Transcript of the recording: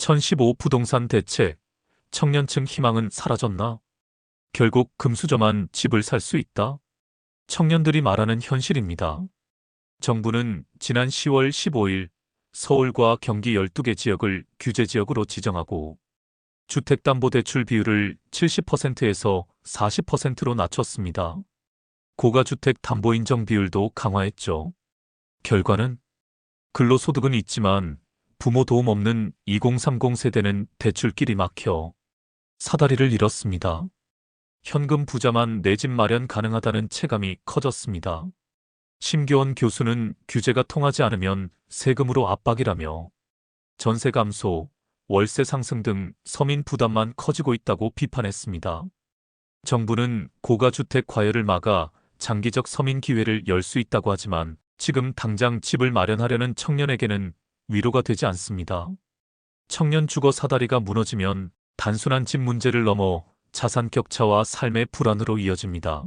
1015 부동산 대책, 청년층 희망은 사라졌나? 결국 금수저만 집을 살 수 있다? 청년들이 말하는 현실입니다. 정부는 지난 10월 15일 서울과 경기 12개 지역을 규제지역으로 지정하고 주택담보대출 비율을 70%에서 40%로 낮췄습니다. 고가주택 담보인정 비율도 강화했죠. 결과는 근로소득은 있지만 부모 도움 없는 2030 세대는 대출길이 막혀 사다리를 잃었습니다. 현금 부자만 내 집 마련 가능하다는 체감이 커졌습니다. 심교원 교수는 규제가 통하지 않으면 세금으로 압박이라며 전세 감소, 월세 상승 등 서민 부담만 커지고 있다고 비판했습니다. 정부는 고가주택 과열을 막아 장기적 서민 기회를 열 수 있다고 하지만 지금 당장 집을 마련하려는 청년에게는 위로가 되지 않습니다. 청년 주거 사다리가 무너지면 단순한 집 문제를 넘어 자산 격차와 삶의 불안으로 이어집니다.